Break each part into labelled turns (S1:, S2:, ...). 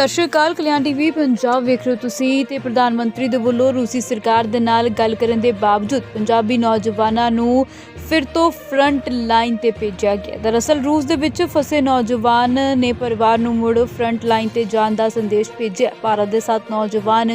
S1: ਸਤਿ ਸ਼੍ਰੀ ਅਕਾਲ, ਕਲਿਆਣ ਟੀਵੀ, ਪੰਜਾਬ ਵੇਖ ਰਹੇ ਹੋ ਤੁਸੀਂ ਤੇ ਪ੍ਰਧਾਨ ਮੰਤਰੀ ਦੇ ਵੱਲੋਂ ਰੂਸੀ ਸਰਕਾਰ ਦੇ ਨਾਲ ਗੱਲ ਕਰਨ ਦੇ ਬਾਵਜੂਦ ਪੰਜਾਬੀ ਨੌਜਵਾਨਾਂ ਨੂੰ ਫਿਰ ਤੋਂ ਫਰੰਟ ਲਾਈਨ ਤੇ ਭੇਜਿਆ ਗਿਆ। ਦਰਅਸਲ ਰੂਸ ਦੇ ਵਿੱਚ ਫਸੇ ਨੌਜਵਾਨ ਨੇ ਪਰਿਵਾਰ ਨੂੰ ਮੁੜ ਫਰੰਟ ਲਾਈਨ ਤੇ ਜਾਣ ਦਾ ਸੰਦੇਸ਼ ਭੇਜਿਆ। ਭਾਰਤ ਦੇ ਸੱਤ ਨੌਜਵਾਨ,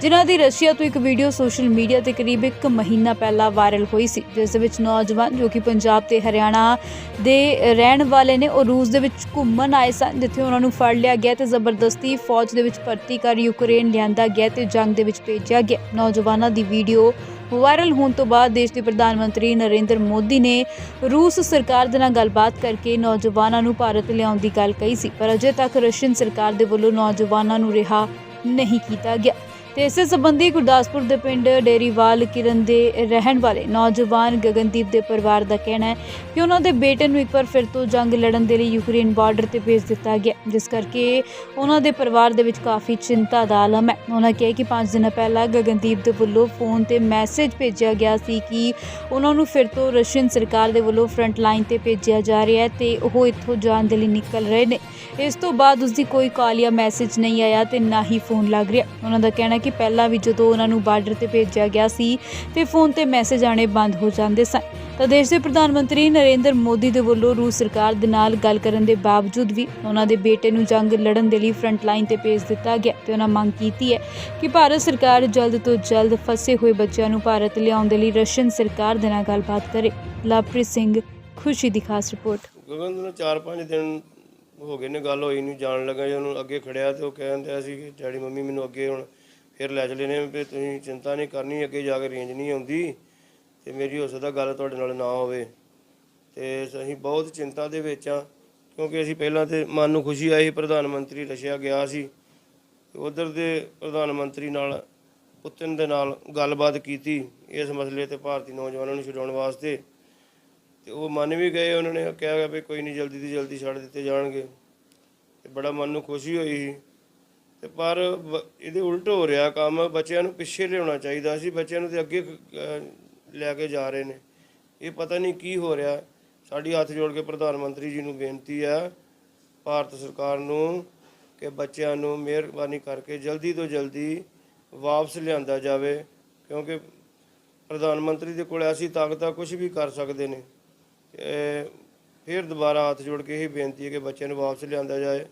S1: ਜਿਨ੍ਹਾਂ ਦੀ ਰਸ਼ੀਆ ਤੋਂ ਇੱਕ ਵੀਡੀਓ ਸੋਸ਼ਲ ਮੀਡੀਆ ਤੇ ਕਰੀਬ ਇੱਕ ਮਹੀਨਾ ਪਹਿਲਾਂ ਵਾਇਰਲ ਹੋਈ ਸੀ। ਜਿਸ ਦੇ ਵਿੱਚ ਨੌਜਵਾਨ ਜੋ ਕਿ ਪੰਜਾਬ ਤੇ ਹਰਿਆਣਾ ਦੇ ਰਹਿਣ ਵਾਲੇ ਨੇ, ਉਹ ਰੂਸ ਦੇ ਵਿੱਚ ਘੁੰਮਣ ਆਏ ਸਨ, ਜਿੱਥੇ ਉਹਨਾਂ ਨੂੰ ਫੜ ਲਿਆ ਗਿਆ ਤੇ ਜ਼ਬਰਦਸਤ ਫੌਜ ਦੇ ਵਿੱਚ ਭਰਤੀ ਕਰ ਯੂਕਰੇਨ ਲਿਆਂਦਾ ਗਿਆ ਤੇ ਜੰਗ ਦੇ ਵਿੱਚ ਭੇਜਿਆ ਗਿਆ। ਨੌਜਵਾਨਾਂ ਦੀ ਵੀਡੀਓ ਵਾਇਰਲ ਹੋਣ ਤੋਂ ਬਾਅਦ ਦੇਸ਼ ਦੇ ਪ੍ਰਧਾਨ ਮੰਤਰੀ ਨਰਿੰਦਰ ਮੋਦੀ ਨੇ ਰੂਸ ਸਰਕਾਰ ਦੇ ਨਾਲ ਗੱਲਬਾਤ ਕਰਕੇ ਨੌਜਵਾਨਾਂ ਨੂੰ ਭਾਰਤ ਲਿਆਉਣ ਦੀ ਗੱਲ ਕਹੀ ਸੀ, ਪਰ ਅਜੇ ਤੱਕ ਰਸ਼ੀਅਨ ਸਰਕਾਰ ਦੇ ਵੱਲੋਂ ਨੌਜਵਾਨਾਂ ਨੂੰ ਰਿਹਾ ਨਹੀਂ ਕੀਤਾ ਗਿਆ। ਤੇ ਇਸੇ ਸੰਬੰਧੀ ਗੁਰਦਾਸਪੁਰ ਦੇ ਪਿੰਡ ਡੇਰੀਵਾਲ ਕਿਰਨ ਦੇ ਰਹਿਣ ਵਾਲੇ ਨੌਜਵਾਨ ਗਗਨਦੀਪ ਦੇ ਪਰਿਵਾਰ ਦਾ ਕਹਿਣਾ ਹੈ ਕਿ ਉਹਨਾਂ ਦੇ ਬੇਟੇ ਨੂੰ ਇੱਕ ਵਾਰ ਫਿਰ ਤੋਂ ਜੰਗ ਲੜਨ ਦੇ ਲਈ ਯੂਕਰੇਨ ਬਾਰਡਰ ਤੇ ਭੇਜ ਦਿੱਤਾ ਗਿਆ ਜਿਸ ਕਰਕੇ ਉਹਨਾਂ ਦੇ ਪਰਿਵਾਰ ਦੇ ਵਿੱਚ ਕਾਫੀ ਚਿੰਤਾ ਦਾ ਆਲਮ ਹੈ। ਉਹਨਾਂ ਕਿਹਾ ਕਿ 5 ਦਿਨ ਪਹਿਲਾਂ ਗਗਨਦੀਪ ਦੇ ਵੱਲੋਂ ਫੋਨ ਤੇ ਮੈਸੇਜ ਭੇਜਿਆ ਗਿਆ ਸੀ ਕਿ ਉਹਨਾਂ ਨੂੰ ਫਿਰ ਤੋਂ ਰਸ਼ੀਅਨ ਸਰਕਾਰ ਦੇ ਵੱਲੋਂ ਫਰੰਟ ਲਾਈਨ ਤੇ ਭੇਜਿਆ ਜਾ ਰਿਹਾ ਹੈ ਤੇ ਉਹ ਇੱਥੋਂ ਜਾਣ ਦੇ ਲਈ ਨਿਕਲ ਰਹੇ ਨੇ। ਇਸ ਤੋਂ ਬਾਅਦ ਉਸਦੀ ਕੋਈ ਕਾਲ ਜਾਂ ਮੈਸੇਜ ਨਹੀਂ ਆਇਆ ਤੇ ਨਾ ਹੀ ਫੋਨ ਲੱਗ ਰਿਹਾ। ਉਹਨਾਂ ਦਾ ਕਹਿਣਾ ਕਿ ਪਹਿਲਾਂ ਵੀ ਜਦੋਂ ਉਹਨਾਂ ਨੂੰ ਬਾਰਡਰ ਤੇ ਭੇਜਿਆ ਗਿਆ ਸੀ ਤੇ ਫੋਨ ਤੇ ਮੈਸੇਜ ਆਣੇ ਬੰਦ ਹੋ ਜਾਂਦੇ ਸਨ। ਤਾਂ ਦੇਸ਼ ਦੇ ਪ੍ਰਧਾਨ ਮੰਤਰੀ ਨਰਿੰਦਰ ਮੋਦੀ ਦੇ ਵੱਲੋਂ ਰੂਸ ਸਰਕਾਰ ਦੇ ਨਾਲ ਗੱਲ ਕਰਨ ਦੇ ਬਾਵਜੂਦ ਵੀ ਉਹਨਾਂ ਦੇ ਬੇਟੇ ਨੂੰ ਜੰਗ ਲੜਨ ਦੇ ਲਈ ਫਰੰਟ ਲਾਈਨ ਤੇ ਭੇਜ ਦਿੱਤਾ ਗਿਆ ਤੇ ਉਹਨਾਂ ਮੰਗ ਕੀਤੀ ਹੈ ਕਿ ਭਾਰਤ ਸਰਕਾਰ ਜਲਦ ਤੋਂ ਜਲਦ ਫਸੇ ਹੋਏ ਬੱਚਿਆਂ ਨੂੰ ਭਾਰਤ ਲਿਆਉਣ ਦੇ ਲਈ ਰਸ਼ੀਅਨ ਸਰਕਾਰ ਦੇ ਨਾਲ ਗੱਲਬਾਤ ਕਰੇ। ਲਵਪ੍ਰੀਤ ਸਿੰਘ ਖੁਸ਼ੀ ਦੀ ਖਾਸ ਰਿਪੋਰਟ।
S2: ਗਗਨ ਨੂੰ 4-5 ਦਿਨ ਹੋ ਗਏ ਨੇ ਗੱਲ ਹੋਈ ਨਹੀਂ ਜਾਣ ਲੱਗਾ ਜੇ ਉਹਨੂੰ ਅੱਗੇ ਖੜਿਆ ਤੇ ਉਹ ਕਹਿੰਦਾ ਸੀ ਕਿ ਡੈਡੀ ਮੰਮੀ ਮੈਨੂੰ ਅੱਗੇ ਹੁਣ ਫਿਰ ਲੈ ਚਲੇ ਨੇ ਵੀ ਤੁਸੀਂ ਚਿੰਤਾ ਨਹੀਂ ਕਰਨੀ, ਅੱਗੇ ਜਾ ਕੇ ਰੇਂਜ ਨਹੀਂ ਆਉਂਦੀ ਤੇ ਮੇਰੀ ਹੋ ਸਕਦਾ ਗੱਲ ਤੁਹਾਡੇ ਨਾਲ ਨਾ ਹੋਵੇ। ਤੇ ਅਸੀਂ ਬਹੁਤ ਚਿੰਤਾ ਦੇ ਵਿੱਚ ਆ ਕਿਉਂਕਿ ਅਸੀਂ ਪਹਿਲਾਂ ਤੇ ਮਨ ਨੂੰ ਖੁਸ਼ੀ ਆਈ ਪ੍ਰਧਾਨ ਮੰਤਰੀ ਰਸ਼ੀਆ ਗਿਆ ਸੀ। ਉਧਰ ਦੇ ਪ੍ਰਧਾਨ ਮੰਤਰੀ ਨਾਲ, ਪੁੱਤਨ ਦੇ ਨਾਲ ਗੱਲਬਾਤ ਕੀਤੀ ਇਸ ਮਸਲੇ ਤੇ ਭਾਰਤੀ ਨੌਜਵਾਨਾਂ ਨੂੰ ਛਡਾਉਣ ਵਾਸਤੇ। ਤੇ ਉਹ ਮੰਨ ਵੀ ਗਏ ਉਹਨਾਂ ਨੇ, ਕਿਹਾ ਗਿਆ ਵੀ ਕੋਈ ਨਹੀਂ, ਜਲਦੀ ਤੋਂ ਜਲਦੀ ਛੱਡ ਦਿੱਤੇ ਜਾਣਗੇ। ਤੇ ਬੜਾ ਮਨ ਨੂੰ ਖੁਸ਼ੀ ਹੋਈ ਸੀ। ਤੇ ਪਰ ਬ- ਇਹਦੇ ਉਲਟ ਹੋ ਰਿਹਾ ਕੰਮ, ਬੱਚਿਆਂ ਨੂੰ ਪਿੱਛੇ ਲਿਆਉਣਾ ਚਾਹੀਦਾ ਸੀ, ਬੱਚਿਆਂ ਨੂੰ ਤੇ ਅੱਗੇ ਲੈ ਕੇ ਜਾ ਰਹੇ ਨੇ। ਇਹ ਪਤਾ ਨਹੀਂ ਕੀ ਹੋ ਰਿਹਾ। ਸਾਡੀ ਹੱਥ ਜੋੜ ਕੇ ਪ੍ਰਧਾਨ ਮੰਤਰੀ ਜੀ ਨੂੰ ਬੇਨਤੀ ਹੈ ਭਾਰਤ ਸਰਕਾਰ ਨੂੰ ਕਿ ਬੱਚਿਆਂ ਨੂੰ ਮਿਹਰਬਾਨੀ ਕਰਕੇ ਜਲਦੀ ਤੋਂ ਜਲਦੀ ਵਾਪਸ ਲਿਆਂਦਾ ਜਾਵੇ, ਕਿਉਂਕਿ ਪ੍ਰਧਾਨ ਮੰਤਰੀ ਦੇ ਕੋਲ ਐਸੀ ਤਾਕਤਾਂ ਆ ਕੁਝ ਵੀ ਕਰ ਸਕਦੇ ਨੇ। ਫਿਰ ਦੁਬਾਰਾ ਹੱਥ ਜੋੜ ਕੇ ਇਹ ਬੇਨਤੀ ਹੈ ਕਿ ਬੱਚਿਆਂ ਨੂੰ ਵਾਪਸ ਲਿਆਂਦਾ ਜਾਏ।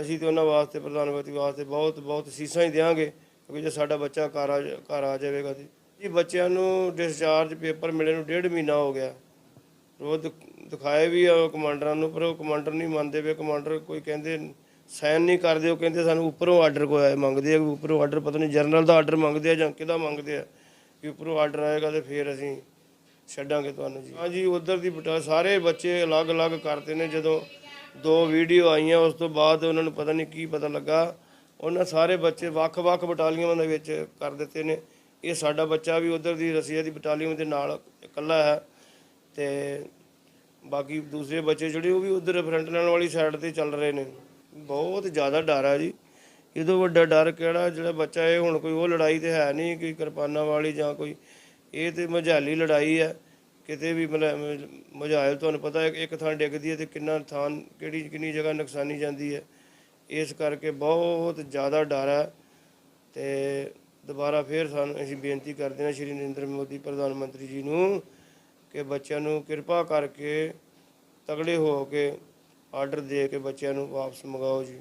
S2: ਅਸੀਂ ਤੇ ਉਹਨਾਂ ਵਾਸਤੇ, ਪ੍ਰਧਾਨ ਮੰਤਰੀ ਵਾਸਤੇ ਬਹੁਤ ਬਹੁਤ ਸੀਸਾਂ ਹੀ ਦੇਵਾਂਗੇ ਕਿਉਂਕਿ ਜੇ ਸਾਡਾ ਬੱਚਾ ਘਰ ਆ ਜਾ- ਘਰ ਆ ਜਾਵੇਗਾ ਜੀ ਜੀ ਬੱਚਿਆਂ ਨੂੰ ਡਿਸਚਾਰਜ ਪੇਪਰ ਮਿਲੇ ਨੂੰ ਡੇਢ ਮਹੀਨਾ ਹੋ ਗਿਆ। ਰੋਜ਼ ਦਿਖਾਏ ਵੀ ਆ ਕਮਾਂਡਰਾਂ ਨੂੰ, ਪਰ ਉਹ ਕਮਾਂਡਰ ਨਹੀਂ ਮੰਨਦੇ ਵੇ ਕਮਾਂਡਰ ਕੋਈ ਕਹਿੰਦੇ ਸਾਈਨ ਨਹੀਂ ਕਰਦੇ, ਉਹ ਕਹਿੰਦੇ ਸਾਨੂੰ ਉੱਪਰੋਂ ਆਰਡਰ ਕੋਈ ਆਇਆ ਮੰਗਦੇ ਆ, ਵੀ ਉੱਪਰੋਂ ਆਰਡਰ, ਪਤਾ ਨਹੀਂ ਜਰਨਲ ਦਾ ਆਰਡਰ ਮੰਗਦੇ ਆ ਜਾਂ ਕਿਹਦਾ ਮੰਗਦੇ ਆ ਕਿ ਉੱਪਰੋਂ ਆਰਡਰ ਆਏਗਾ ਤੇ ਫਿਰ ਅਸੀਂ ਛੱਡਾਂਗੇ ਤੁਹਾਨੂੰ ਜੀ। ਹਾਂਜੀ ਉਧਰ ਦੀ ਬਟਾ ਸਾਰੇ ਬੱਚੇ ਅਲੱਗ-ਅਲੱਗ ਕਰਦੇ ਨੇ ਜਦੋਂ ਦੋ ਵੀਡੀਓ ਆਈਆਂ, ਉਸ ਤੋਂ ਬਾਅਦ ਉਹਨਾਂ ਨੂੰ ਪਤਾ ਨਹੀਂ ਕੀ ਪਤਾ ਲੱਗਾ। ਉਹਨਾਂ ਸਾਰੇ ਬੱਚੇ ਵੱਖ-ਵੱਖ ਬਟਾਲੀਅਨਾਂ ਦੇ ਵਿੱਚ ਕਰ ਦਿੱਤੇ ਨੇ। ਇਹ ਸਾਡਾ ਬੱਚਾ ਵੀ ਉਧਰ ਦੀ ਰਸੀਆ ਦੀ ਬਟਾਲੀਅਨ ਦੇ ਨਾਲ ਇਕੱਲਾ ਹੈ ਤੇ ਬਾਕੀ ਦੂਸਰੇ ਬੱਚੇ ਜਿਹੜੇ ਉਹ ਵੀ ਉਧਰ ਫਰੰਟ ਲਾਈਨ ਵਾਲੀ ਸਾਈਡ ਤੇ ਚੱਲ ਰਹੇ ਨੇ। ਬਹੁਤ ਜ਼ਿਆਦਾ ਡਰ ਹੈ ਜੀ। ਇਹਦੋਂ ਵੱਡਾ ਡਰ ਕਿਹੜਾ, ਜਿਹੜਾ ਬੱਚਾ ਇਹ ਹੁਣ ਕੋਈ ਉਹ ਲੜਾਈ ਤੇ ਹੈ ਨਹੀਂ, ਕੋਈ ਕਿਰਪਾਨਾਂ ਵਾਲੀ ਜਾਂ ਕੋਈ, ਇਹ ਤੇ ਮਝਾਲੀ ਲੜਾਈ ਹੈ। ਕਿਤੇ ਵੀ ਮਤਲਬ ਮੁਜਾਇਲ ਤੁਹਾਨੂੰ ਪਤਾ ਹੈ ਇੱਕ ਥਾਂ ਡਿੱਗਦੀ ਹੈ ਤੇ ਕਿੰਨਾ ਥਾਂ ਕਿਹੜੀ ਕਿੰਨੀ ਜਗ੍ਹਾ ਨੁਕਸਾਨੀ ਜਾਂਦੀ ਹੈ। ਇਸ ਕਰਕੇ ਬਹੁਤ ਜ਼ਿਆਦਾ ਡਰ ਹੈ ਤੇ ਦੁਬਾਰਾ ਫੇਰ ਸਾਨੂੰ ਅਸੀਂ ਬੇਨਤੀ ਕਰਦੇ ਹਾਂ ਸ਼੍ਰੀ ਨਰਿੰਦਰ ਮੋਦੀ ਪ੍ਰਧਾਨ ਮੰਤਰੀ ਜੀ ਨੂੰ ਕਿ ਬੱਚਿਆਂ ਨੂੰ ਕਿਰਪਾ ਕਰਕੇ ਤਗੜੇ ਹੋ ਕੇ ਆਰਡਰ ਦੇ ਕੇ ਬੱਚਿਆਂ ਨੂੰ ਵਾਪਸ ਮੰਗਾਓ ਜੀ।